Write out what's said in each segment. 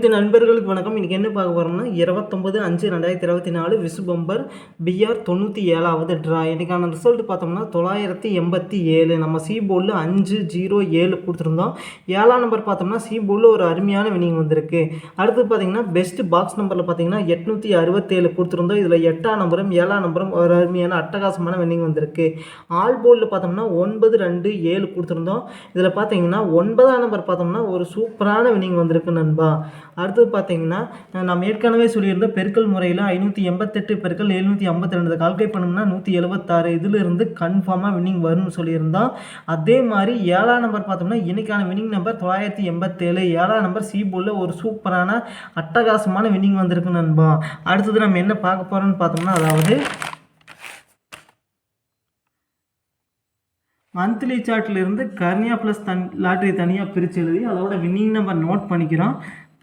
இது நண்பர்களுக்கு வணக்கம். இன்றைக்கி என்ன பார்க்க போகிறோம்னா இருபத்தொம்பது அஞ்சு ரெண்டாயிரத்தி இருபத்தி நாலு விசு பம்பர் பிஆர் தொண்ணூற்றி ஏழாவது ட்ரா இன்றைக்கான ரிசல்ட் பார்த்தோம்னா தொள்ளாயிரத்தி எண்பத்தி ஏழு. நம்ம சி போர்டில் அஞ்சு ஜீரோ ஏழு கொடுத்துருந்தோம். ஏழாம் நம்பர் பார்த்தோம்னா சி போர்டில் ஒரு அருமையான வினிங் வந்திருக்கு. அடுத்து பார்த்தீங்கன்னா பெஸ்ட் பாக்ஸ் நம்பரில் பார்த்தீங்கன்னா எட்நூற்றி அறுபத்தேழு கொடுத்துருந்தோம். இதில் எட்டாம் நம்பரும் ஏழாம் நம்பரும் ஒரு அருமையான அட்டகாசமான வினிங் வந்திருக்கு. ஆல் போர்டில் பார்த்தோம்னா ஒன்பது ரெண்டு ஏழு கொடுத்துருந்தோம். இதில் பார்த்தீங்கன்னா ஒன்பதாம் நம்பர் பார்த்தோம்னா ஒரு சூப்பரான வினிங் வந்திருக்கு நண்பா. அடுத்தது பார்த்தீங்கன்னா நம்ம ஏற்கனவே சொல்லியிருந்த பெருக்கல் முறையில் ஐநூற்றி எண்பத்தெட்டு பெருக்கல் எழுநூற்றி ஐம்பத்தி ரெண்டு கால்குலேட் பண்ணோம்னா நூற்றி எழுபத்தாறு இதிலிருந்து கன்ஃபார்மாக வின்னிங் வரும்னு சொல்லியிருந்தோம் அதே மாதிரி ஏழாம் நம்பர் பார்த்தோம்னா இன்னைக்கான வின்னிங் நம்பர் தொள்ளாயிரத்தி எண்பத்தேழு. ஏழாம் நம்பர் சி போர்டில் ஒரு சூப்பரான அட்டகாசமான வின்னிங் வந்திருக்கு நண்பா. அடுத்தது நம்ம என்ன பார்க்க போகிறோம்னு பார்த்தோம்னா அதாவது மந்த்லி சார்ட்லேருந்து கர்னியா ப்ளஸ் தன் லாட்ரி தனியாக பிரித்து எழுதி அதோட வின்னிங் நம்பர் நோட் பண்ணிக்கிறோம்.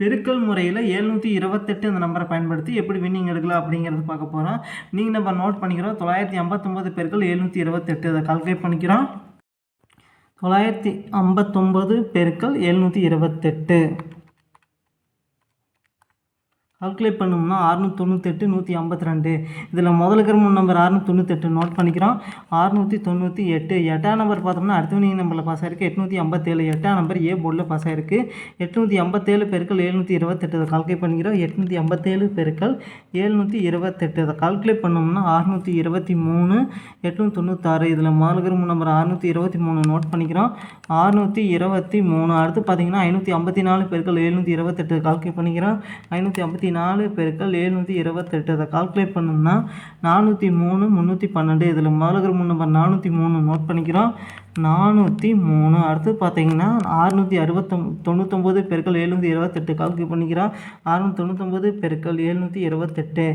பெருக்கல் முறையில் எழுநூற்றி இருபத்தெட்டு அந்த நம்பரை பயன்படுத்தி எப்படி வின்னிங் எடுக்கலாம் அப்படிங்கிறது பார்க்க போகிறோம் நீங்கள் நம்பர் நோட் பண்ணிக்கிறோம். தொள்ளாயிரத்தி ஐம்பத்தொம்பது பெருக்கள் எழுநூற்றி இருபத்தெட்டு. அதை கால்குலேட் பண்ணிக்கிறோம். தொள்ளாயிரத்தி ஐம்பத்தொம்பது பெருக்கள் எழுநூற்றி இருபத்தெட்டு. கால்குலேட் பண்ணோம்னா அறுநூற்றி தொண்ணூத்தெட்டு நூற்றி ஐம்பத்தி ரெண்டு இதில் முதல்ல கிரம நம்பர் அறுநூற்றி தொண்ணூத்தெட்டு நோட் பண்ணிக்கிறோம். அறுநூற்றி தொண்ணூற்றி எட்டு எட்டாம் நம்பர் பார்த்தோம்னா அடுத்த வினிங் நம்பரில் பாஸ் ஆயிருக்கு. எட்நூற்றி ஐம்பத்தேழு. எட்டாம் நம்பர் ஏ போர்டில் பாஸ் ஆயிருக்கு. எட்நூற்றி ஐம்பத்தேழு பெருக்கள் எழுநூற்றி இருபத்தெட்டு. அதை கால்குலேட் பண்ணிக்கிறோம். எட்நூற்றி ஐம்பத்தேழு பெருக்கள் எழுநூற்றி இருபத்தெட்டு. அதை கால்குலேட் பண்ணோம்னா அறுநூற்றி இருபத்தி மூணு எட்நூற்றி தொண்ணூத்தாறு. இதில் முதல் கிரம நம்பர் அறுநூற்றி இருபத்தி மூணு நோட் பண்ணிக்கிறோம். அறுநூற்றி இருபத்தி மூணு. அடுத்து பார்த்தீங்கன்னா ஐநூற்றி ஐம்பத்தி நாலு பெருக்கள் எழுநூற்றி இருபத்தெட்டு. கால்குலேட் பண்ணிக்கிறோம். ஐநூற்றி ஐம்பத்தி நாலு பெருக்கள் எழுநூற்றி இருபத்தெட்டு. அதை கால்குலேட் பண்ணோம்னா நானூற்றி மூணு முந்நூற்றி பன்னெண்டு. இதில் முதல்கிற மூணு நம்பர் நானூற்றி மூணு நோட் பண்ணிக்கிறோம். நானூற்றி மூணு. அடுத்து பார்த்தீங்கன்னா ஆறுநூற்றி அறுபத்தொம் தொண்ணூத்தொம்பது பெருக்கள் எழுநூற்றி இருபத்தெட்டு. கால்குலேட் பண்ணிக்கிறோம். அறுநூற்றி தொண்ணூத்தொம்பது பெருக்கள் எழுநூற்றி இருபத்தெட்டு.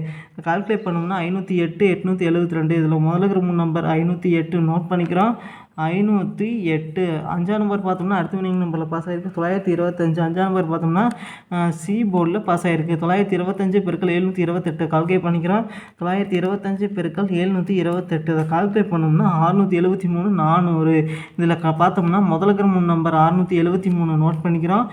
கால்குலேட் பண்ணோம்னா ஐநூற்றி எட்டு எட்நூற்றி எழுபத்தி ரெண்டு. இதில் முதல்கிற மூணு நம்பர் ஐநூற்றி எட்டு நோட் பண்ணிக்கிறோம். ஐநூற்றி எட்டு. அஞ்சாம் நம்பர் பார்த்தோம்னா அடுத்த வினிங் நம்பரில் பாஸ் ஆகிருக்கு தொள்ளாயிரத்தி இருபத்தஞ்சு. அஞ்சாம் நம்பர் பார்த்தோம்னா சி போர்டில் பாஸ் ஆகிருக்கு தொள்ளாயிரத்தி இருபத்தஞ்சு பெருக்கள் எழுநூற்றி இருபத்தெட்டு. கால்குலேட் பண்ணிக்கிறோம். தொள்ளாயிரத்தி இருபத்தஞ்சு பெருக்கள் எழுநூற்றி இருபத்தெட்டு. அதை கால்குலேட் பண்ணோம்னா அறுநூற்றி எழுபத்தி மூணு நானூறு. இதில் க பார்த்தோம்னா முதல் மூணு நம்பர் அறுநூற்றி எழுபத்தி மூணு நோட் பண்ணிக்கிறோம்.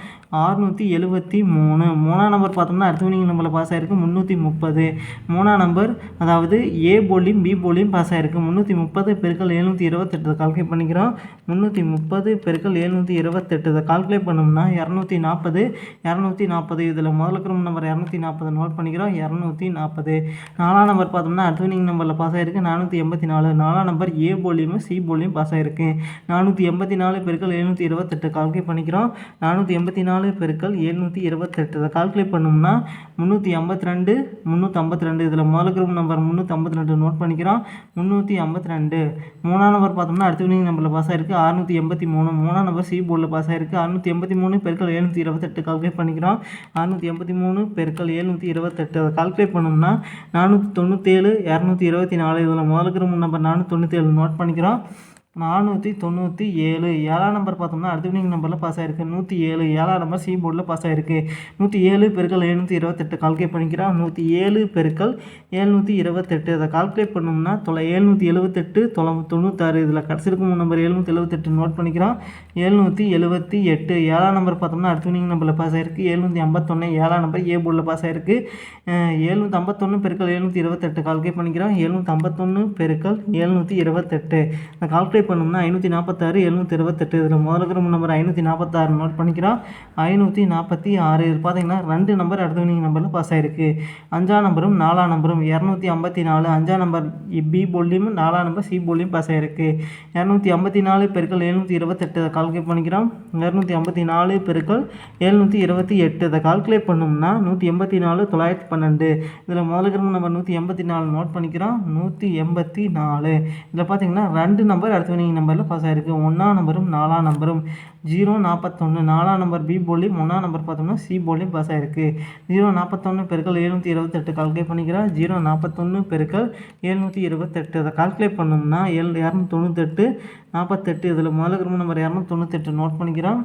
அறுநூற்றி எழுபத்தி மூணு. மூணாம் நம்பர் பார்த்தோம்னா அடுத்த வினிங் நம்பரில் பாஸ் ஆகிருக்கு முந்நூற்றி முப்பது. மூணாம் நம்பர் அதாவது ஏ போலியும் பி போலியும் பாஸ் ஆகிருக்கு முந்நூற்றி முப்பது பெருக்கள் எழுநூற்றி இருபத்தெட்டு கால்குலேட் பண்ணிக்கிறோம். முந்நூற்றி முப்பது பெருக்கள் எழுநூற்றி இருபத்தெட்டு இதை கால்குலேட் பண்ணோம்னா இரநூத்தி நாற்பது இரநூத்தி நாற்பது இதில் முதல் இருக்கிற நம்பர் இரநூத்தி நாற்பது நோட் பண்ணிக்கிறோம். இரநூத்தி நாற்பது நாலாம் நம்பர் பார்த்தோம்னா அடுத்த வினிங் நம்பரில் பாஸ் ஆகிருக்கு நானூற்றி எண்பத்தி நாலு. நாலாம் நம்பர் ஏ போலியும் சி போலியும் பாஸ் ஆகிருக்கு நானூற்றி எண்பத்தி நாலு பெருக்கள் எழுநூற்றி இருபத்தெட்டு கால்குலேட் பண்ணிக்கிறோம். நானூற்றி எண்பத்தி நாலு பெருக்கள் எழுநூற்றி இருபத்தெட்டு இதை கால்குலேட் பண்ணோம்னா முந்நூற்றி ஐம்பத்தி ரெண்டு முந்நூற்றி ஐம்பத்தி ரெண்டு. இதில் முதல் குரூப் நம்பர் முந்நூற்றி ஐம்பத்தி ரெண்டு நோட் பண்ணிக்கிறோம். முந்நூற்றி ஐம்பத்தி ரெண்டு. மூணாம் நம்பர் பார்த்தோம்னா அடுத்த வினிங் நம்பரில் பாஸ் ஆயிருக்கு. அறுநூற்றி எண்பத்தி மூணு. மூணாம் நம்பர் சி போர்டில் பாஸ் ஆயிருக்கு. அறுநூற்றி எண்பத்தி மூணு பெருக்கள் எழுநூற்றி இருபத்தெட்டு கால்குலேட் பண்ணிக்கிறோம். அறுநூற்றி எண்பத்தி மூணு பெருக்கள் எழுநூற்றி இருபத்தெட்டு அதை கால்குலேட் பண்ணோம்னா நானூற்றி தொண்ணூற்றேழு இரநூத்தி இருபத்தி நாலு. இதில் முதல் நம்பர் நானூற்றி தொண்ணூற்றேழு நோட் பண்ணிக்கிறோம். நானூற்றி தொண்ணூற்றி ஏழு. ஏழாம் நம்பர் பார்த்தோம்னா அடுத்த வினிங் நம்பரில் பாஸ் ஆகிருக்கு நூற்றி ஏழு ஏழாம் நம்பர் சி போர்டில் பாஸ் ஆகிருக்கு நூற்றி ஏழு பெருக்கள் எழுநூற்றி இருபத்தெட்டு. கால்குலேட் பண்ணிக்கிறான் நூற்றி ஏழு பெருக்கள் ஏழ்நூற்றி இருபத்தெட்டு. அதை கால்குலேட் பண்ணோம்னா தொலை ஏழ்நூற்றி எழுபத்தெட்டு தொலை தொண்ணூத்தாறு. இதில் கடைசி இருக்கும் நம்பர் எழுநூற்றி எழுபத்தெட்டு நோட் பண்ணிக்கிறான் ஏழ்நூற்றி எழுபத்தி எட்டு. ஏழாம் நம்பர் பார்த்தோம்னா அடுத்த வினிங் நம்பரில் பாஸ் ஆகிருக்கு ஏழ்நூற்றி ஐம்பத்தொன்று ஏழாம் நம்பர் ஏ போர்டில் பாஸ் ஆகிருக்கு ஏழ்நூற்றி ஐம்பத்தொன்று பெருக்கள் எழுநூற்றி இருபத்தெட்டு. கால்குலேட் பண்ணிக்கிறான் ஏழ்நூற்றி ஐம்பத்தொன்று பெருக்கள் ஏழ்நூற்றி இருபத்தெட்டு. அந்த கால்குலேட் பண்ணோம்னா ஐநூற்றி நாற்பத்தாறு எழுநூற்றி இருபத்தெட்டு இதில் முதல் கிரம நம்பர் ஐநூற்றி நாற்பத்தாறு நோட் பண்ணிக்கிறோம் ஐநூற்றி நாற்பத்தி ஆறு இது பார்த்தீங்கன்னா ரெண்டு நம்பர் அடுத்த வினிங் நம்பரில் பாஸ் ஆகிருக்கு அஞ்சாம் நம்பரும் நாலாம் நம்பரும் இரநூத்தி ஐம்பத்தி நாலு. அஞ்சாம் நம்பர் பி போலியும் நாலாம் நம்பர் சி போலியும் பாஸ் ஆகிருக்கு இரநூத்தி ஐம்பத்தி நாலு பெருக்கள் எழுநூற்றி இருபத்தெட்டு அதை கால்குலேட் பண்ணிக்கிறோம். இரநூத்தி ஐம்பத்தி நாலு பெருக்கள் எழுநூற்றி இருபத்தி எட்டு அதை கால்குலேட் பண்ணோம்னா நூற்றி எண்பத்தி நாலு தொள்ளாயிரத்தி பன்னெண்டு. இதில் முதல் கிரம நம்பர் நூற்றி எண்பத்தி நாலு நோட் பண்ணிக்கிறோம். நூற்றி எண்பத்தி நாலு. இதில் பார்த்தீங்கன்னா ரெண்டு நம்பர் அடுத்த வினிங் நம்பரில் பாஸ் ஆகிருக்கு ஒன்றாம் நம்பரும் நாலாம் நம்பரும். ஜீரோ நாற்பத்தொன்று நாலாம் நம்பர் பி போலியும் ஒன்றாம் நம்பர் பார்த்தோம்னா சி போலியும் பாஸ் ஆகிருக்கு ஜீரோ நாற்பத்தொன்று பெருக்கள் எழுநூற்றி இருபத்தெட்டு கால்குலேட் பண்ணிக்கிறோம் ஜீரோ நாற்பத்தொன்று பெருக்கள் எழுநூற்றி இருபத்தெட்டு. அதை கால்குலேட் பண்ணோம்னா ஏழு இரநூத்தி தொண்ணூத்தெட்டு நாற்பத்தெட்டு இதில் முதல்ல கிரும நம்பர் இரநூத்தி தொண்ணூத்தெட்டு நோட் பண்ணிக்கிறோம்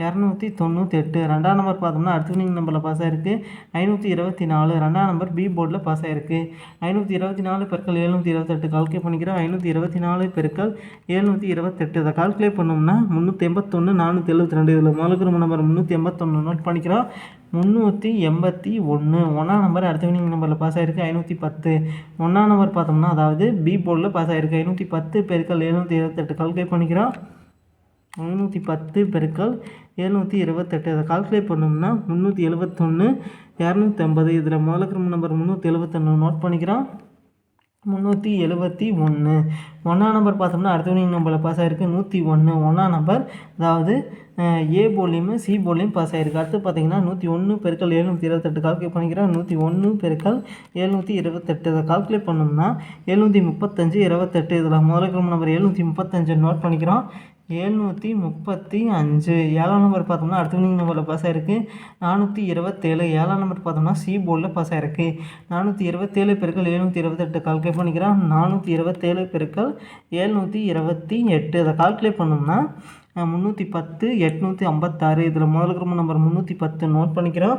இரநூத்தி தொண்ணூற்றி எட்டு ரெண்டாம் நம்பர் பார்த்தோம்னா அடுத்த நம்பரில் பாஸ் ஆயிருக்கு. ஐநூற்றி இருபத்தி நாலு. ரெண்டாம் நம்பர் பி போர்டில் பாஸ் ஆயிருக்கு. ஐநூற்றி இருபத்தி நாலு பெருக்கள் எழுநூற்றி இருபத்தெட்டு. கால்குலேட் பண்ணிக்கிறோம். ஐநூற்றி இருபத்தி நாலு பெருக்கள் எழுநூற்றி இருபத்தெட்டு. இதை கால்குலேட் பண்ணோம்னா முந்நூற்றி எண்பத்தொன்று நானூற்றி எழுபத்தி ரெண்டு. இதில் முதலுக்கு நம்பர் முந்நூற்றி எண்பத்தொன்று நோட் பண்ணிக்கிறோம். முந்நூற்றி எண்பத்தி ஒன்று ஒன்றாம் நம்பர் அடுத்த வினிங் நம்பரில் பாஸ் ஆயிருக்கு. ஐநூற்றி பத்து. ஒன்றாம் நம்பர் பார்த்தோம்னா அதாவது பி போர்டில் பாஸ் ஆயிருக்கு. ஐநூற்றி பத்து பெருக்கள் எழுநூற்றி இருபத்தெட்டு. கால்குலேட் பண்ணிக்கிறோம். ஐநூற்றி பத்து பெருக்கள் எழுநூற்றி இருபத்தெட்டு. அதை கால்குலேட் பண்ணோம்னா முந்நூற்றி எழுபத்தொன்று இரநூத்தி ஐம்பது. இதில் கிரம நம்பர் முந்நூற்றி எழுபத்தொன்று நோட் பண்ணிக்கிறோம். முந்நூற்றி எழுபத்தி ஒன்று ஒன்றாம் நம்பர் பார்த்தோம்னா அடுத்த வினிங் நம்பரில் பாஸ் ஆகிருக்கு நூற்றி ஒன்று ஒன்றாம் நம்பர் அதாவது ஏ போலியும் சி போலியும் பாஸ் ஆகிருக்கு அடுத்து பார்த்தீங்கன்னா நூற்றி ஒன்று பெருக்கள் எழுநூற்றி இருபத்தெட்டு கால்குலேட் பண்ணிக்கிறோம். நூற்றி ஒன்று பெருக்கள் எழுநூற்றி இருபத்தெட்டு. அதை கால்குலேட் பண்ணோம்னா எழுநூற்றி முப்பத்தஞ்சு இருபத்தெட்டு. இதில் முதலுக்கு நம்பர் எழுநூற்றி முப்பத்தஞ்சு நோட் பண்ணிக்கிறோம். எழுநூற்றி முப்பத்தி அஞ்சு. ஏழாம் நம்பர் பார்த்தோம்னா அடுத்த வினிங் நம்பரில் பாஸ் ஆகிருக்கு நானூற்றி இருபத்தேழு. ஏழாம் நம்பர் பார்த்தோம்னா சி போர்டில் பாஸ் ஆகிருக்கு நானூற்றி இருபத்தேழு பெருக்கள் எழுநூற்றி இருபத்தெட்டு கால்குலேட் பண்ணிக்கிறோம் நானூற்றி இருபத்தேழு பெருக்கள் எழுநூற்றி இருபத்தி எட்டு. அதை கால்குலேட் பண்ணோம்னா முந்நூற்றி பத்து எட்நூற்றி ஐம்பத்தாறு. இதில் முதல் கிரம நம்பர் முந்நூற்றி பத்து நோட் பண்ணிக்கிறோம்.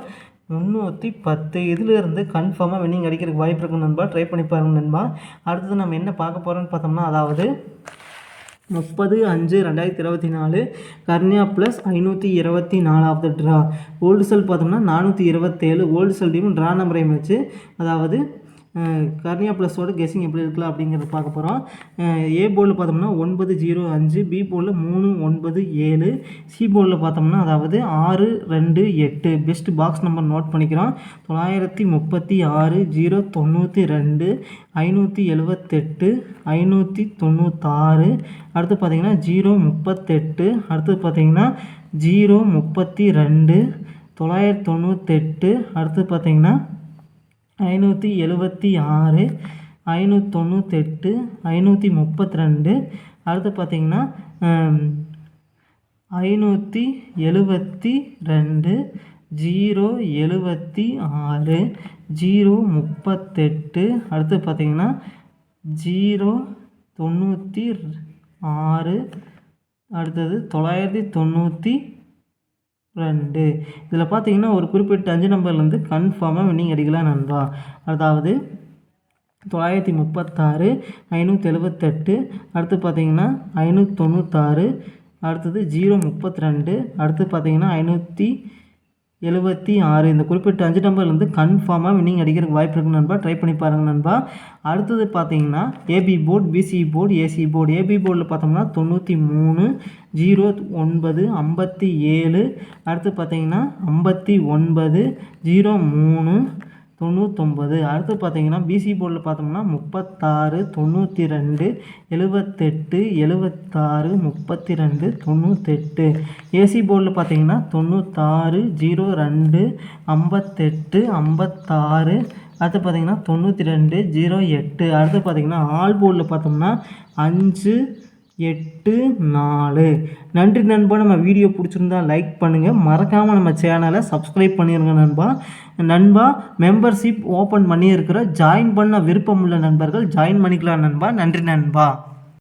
முந்நூற்றி பத்து. இதிலிருந்து கன்ஃபார்மாக வின்னிங் அடிக்கிறதுக்கு வாய்ப்பு இருக்கு நண்பா ட்ரை பண்ணி பாருங்க நண்பா. அடுத்தது நம்ம என்ன பார்க்க போகிறோன்னு பார்த்தோம்னா அதாவது முப்பது அஞ்சு ரெண்டாயிரத்தி இருபத்தி நாலு கர்னியா ப்ளஸ் ஐநூற்றி இருபத்தி நாலாவது ட்ரா ஓல்டு செல் பார்த்தோம்னா நானூற்றி இருபத்தேழு ஓல்டு செல் டீம் ட்ரா நம்பரையும் வச்சு அதாவது கர்னியா ப்ளஸோட கெஸிங் எப்படி இருக்கலாம் அப்படிங்கிறத பார்க்க போகிறோம் ஏ போர்டில் பார்த்தோம்னா ஒன்பது ஜீரோ அஞ்சு பி போர்டில் மூணு ஒன்பது ஏழு சி போர்டில் பார்த்தோம்னா அதாவது ஆறு ரெண்டு எட்டு. பெஸ்ட் பாக்ஸ் நம்பர் நோட் பண்ணிக்கிறோம். தொள்ளாயிரத்தி முப்பத்தி ஆறு ஜீரோ தொண்ணூற்றி ரெண்டு ஐநூற்றி எழுவத்தெட்டு ஐநூற்றி தொண்ணூத்தாறு. அடுத்து பார்த்திங்கன்னா ஜீரோ முப்பத்தெட்டு. அடுத்து பார்த்திங்கன்னா ஜீரோ முப்பத்தி ரெண்டு தொள்ளாயிரத்தி தொண்ணூத்தெட்டு. அடுத்து பார்த்திங்கன்னா ஐநூற்றி எழுபத்தி ஆறு ஐநூற்றி தொண்ணூத்தெட்டு ஐநூற்றி முப்பத்தி ரெண்டு அடுத்து பார்த்திங்கன்னா ஐநூற்றி எழுபத்தி ரெண்டு ஜீரோ எழுபத்தி ஆறு ஜீரோ முப்பத்தெட்டு. அடுத்து பார்த்திங்கன்னா ஜீரோ தொண்ணூற்றி ஆறு. அடுத்தது தொள்ளாயிரத்தி தொண்ணூற்றி ரெண்டு. இதில் பார்த்தீங்கன்னா ஒரு குறிப்பிட்ட அஞ்சு நம்பர்லேருந்து கன்ஃபார்மாக வின்னிங் அடிக்கலாம் நண்பா. அதாவது தொள்ளாயிரத்தி முப்பத்தாறு ஐநூற்றி எழுபத்தெட்டு அடுத்து பார்த்தீங்கன்னா ஐநூற்றி தொண்ணூத்தாறு அடுத்தது ஜீரோ முப்பத்தி ரெண்டு அடுத்து பார்த்தீங்கன்னா ஐநூற்றி எழுபத்தி ஆறு. இந்த குறிப்பிட்ட அஞ்சு நம்பர்லேருந்து கன்ஃபார்மாக வின்னிங் அடிக்கிறதுக்கு வாய்ப்பு இருக்குது நண்பா. ட்ரை பண்ணி பாருங்கள் நண்பா. அடுத்தது பார்த்தீங்கன்னா AP board PC board AC board AP போர்டில் பார்த்தோம்னா தொண்ணூற்றி மூணு ஜீரோ ஒன்பது ஐம்பத்தி ஏழு. அடுத்து பார்த்தீங்கன்னா ஐம்பத்தி ஒன்பது ஜீரோ மூணு. தொண்ணூத்தொம்பது அடுத்து பார்த்தீங்கன்னா பிசி போர்டில் பார்த்தோம்னா முப்பத்தாறு தொண்ணூற்றி ரெண்டு எழுபத்தெட்டு எழுபத்தாறு முப்பத்தி ரெண்டு தொண்ணூத்தெட்டு ஏசி போர்டில் பார்த்தீங்கன்னா தொண்ணூத்தாறு ஜீரோ ரெண்டு ஐம்பத்தெட்டு ஐம்பத்தாறு. அடுத்து பார்த்தீங்கன்னா தொண்ணூற்றி ரெண்டு ஜீரோ எட்டு. அடுத்து பார்த்தீங்கன்னா ஆல் போர்டில் பார்த்தோம்னா அஞ்சு எட்டு நாலு. நன்றி நண்பா. நம்ம வீடியோ பிடிச்சிருந்தா லைக் பண்ணுங்கள் மறக்காமல் நம்ம சேனலை சப்ஸ்கிரைப் பண்ணிடுங்க நண்பா. நண்பா மெம்பர்ஷிப் ஓப்பன் பண்ணியிருக்கிற ஜாயின் பண்ண விருப்பமுள்ள நண்பர்கள் ஜாயின் பண்ணிக்கலாம் நண்பா. நன்றி நண்பா.